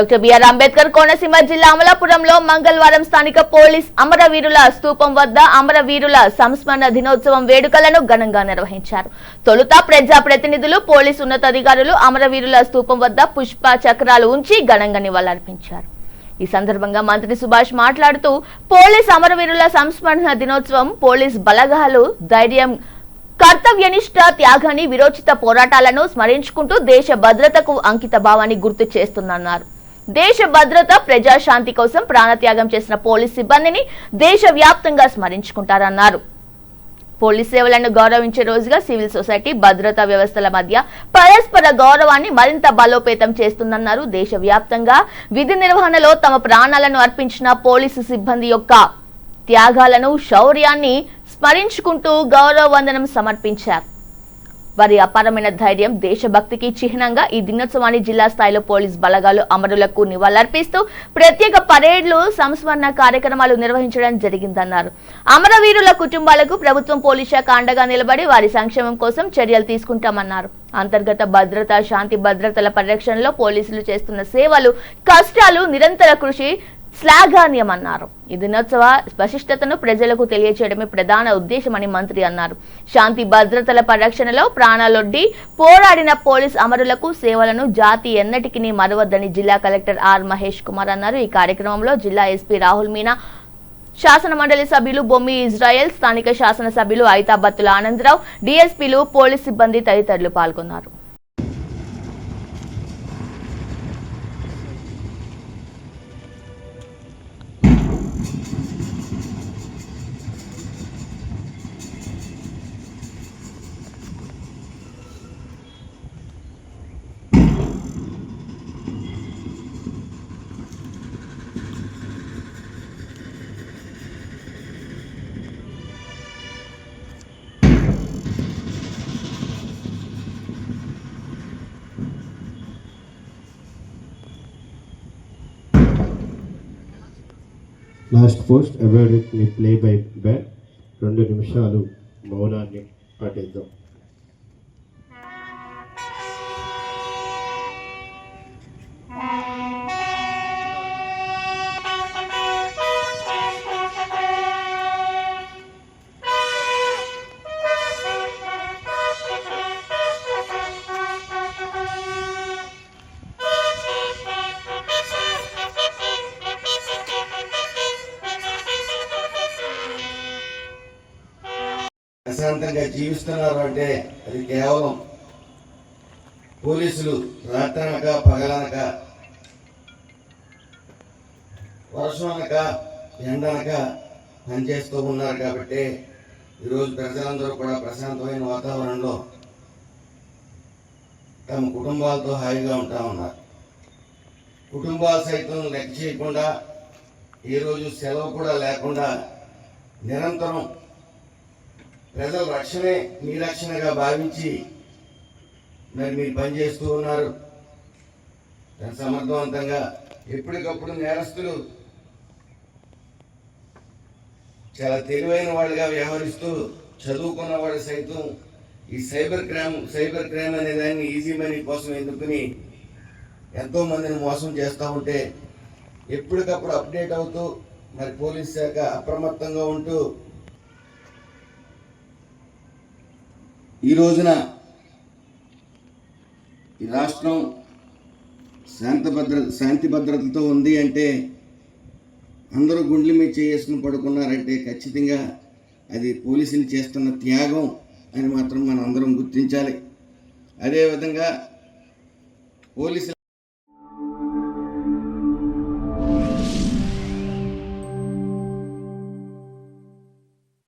Doctor BR Ambedkar Konaseema జిల్లా అమలాపురంలో మంగళవారం స్థానిక పోలీస్ అమరవీరుల స్తూపం వద్ద అమరవీరుల సంస్మరణ దినోత్సవం వేడుకలను ఘనంగా నిర్వహించారు. తొలుత ప్రజా ప్రతినిధులు పోలీసు ఉన్నతాధికారులు అమరవీరుల స్తూపం వద్ద పుష్ప చక్రాలు ఉంచి ఘనంగా నివాళులర్పించారు. ఈ సందర్భంగా మంత్రి సుభాష్ మాట్లాడుతూ పోలీస్ అమరవీరుల సంస్మరణ దినోత్సవం పోలీస్ బలగాలు ధైర్యం కర్తవ్యనిష్ట త్యాగాన్ని విరోచిత పోరాటాలను స్మరించుకుంటూ దేశ భద్రతకు అంకిత భావాన్ని గుర్తు చేస్తున్నారు దేశ భద్రత ప్రజాశాంతి కోసం ప్రాణత్యాగం చేసిన పోలీస్ సిబ్బందిని దేశవ్యాప్తంగా స్మరించుకుంటారన్నారు. పోలీస్ సేవలను గౌరవించే రోజుగా సివిల్ సొసైటీ భద్రతా వ్యవస్థల మధ్య పరస్పర గౌరవాన్ని మరింత బలోపేతం చేస్తుందన్నారు దేశవ్యాప్తంగా. విధి నిర్వహణలో తమ ప్రాణాలను అర్పించిన పోలీసు సిబ్బంది యొక్క త్యాగాలను శౌర్యాన్ని స్మరించుకుంటూ గౌరవ వందనం సమర్పించారు. వారి అపారమైన ధైర్యం దేశభక్తికి చిహ్నంగా ఈ దినోత్సవాన్ని జిల్లా స్థాయిలో పోలీస్ బలగాలు అమరులకు నివాళులర్పిస్తూ ప్రత్యేక పరేడ్లు సంస్మరణ కార్యక్రమాలు నిర్వహించడం జరిగిందన్నారు. అమరవీరుల కుటుంబాలకు ప్రభుత్వం పోలీస్ శాఖ అండగా నిలబడి వారి సంక్షేమం కోసం చర్యలు తీసుకుంటామన్నారు. అంతర్గత భద్రత శాంతి భద్రతల పరిరక్షణలో పోలీసులు చేస్తున్న సేవలు కష్టాలు నిరంతర కృషి శ్లాఘాన్యమన్నారు. ఈ దినోత్సవ స్పశిష్టతను ప్రజలకు తెలియచేయడమే ప్రధాన ఉద్దేశమని మంత్రి అన్నారు. శాంతి భద్రతల పరిరక్షణలో ప్రాణాలొడ్డి పోరాడిన పోలీస్ అమరులకు సేవలను జాతి ఎన్నటికీ మరవద్దని జిల్లా కలెక్టర్ ఆర్ మహేష్ కుమార్ అన్నారు. ఈ కార్యక్రమంలో జిల్లా ఎస్పీ రాహుల్ మీనా శాసన మండలి సభ్యులు బొమ్మి ఇజ్రాయెల్ స్థానిక శాసన సభ్యులు ఐతాబత్తుల ఆనందరావు డీఎస్పీలు పోలీస్ సిబ్బంది తదితరులు పాల్గొన్నారు. లాస్ట్ పోస్ట్ అవార్డ్ మీ ప్లే బై బ్యాట్ రెండు నిమిషాలు మౌనాన్ని పాటిద్దాం. ప్రశాంతంగా జీవిస్తున్నారు అంటే అది కేవలం పోలీసులు రాత్రనక పగలనక వర్షం అనక ఎండనక పనిచేస్తూ ఉన్నారు కాబట్టి ఈరోజు ప్రజలందరూ కూడా ప్రశాంతమైన వాతావరణంలో తమ కుటుంబాలతో హాయిగా ఉంటా ఉన్నారు. కుటుంబాలు సైతం లెక్క చేయకుండా ఈరోజు సెలవు కూడా లేకుండా నిరంతరం ప్రజల రక్షణే మీ రక్షణగా భావించి మరి మీరు పనిచేస్తూ ఉన్నారు. సమర్థవంతంగా ఎప్పటికప్పుడు నేరస్తులు చాలా తెలివైన వాళ్ళుగా వ్యవహరిస్తూ చదువుకున్న వాళ్ళు సైతం ఈ సైబర్ క్రైమ్ సైబర్ క్రైమ్ అనే దాన్ని ఈజీ మనీ కోసం ఎన్నుకుని ఎంతో మందిని మోసం చేస్తూ ఉంటే ఎప్పటికప్పుడు అప్డేట్ అవుతూ మరి పోలీస్ శాఖ అప్రమత్తంగా ఉంటూ ఈ రోజున ఈ రాష్ట్రం శాంత భద్ర శాంతి భద్రతతో ఉంది అంటే అందరూ గుండెల మీద చేసుకుని పడుకున్నారంటే ఖచ్చితంగా అది పోలీసులు చేస్తున్న త్యాగం అని మాత్రం మనం అందరం గుర్తించాలి. అదేవిధంగా పోలీసులు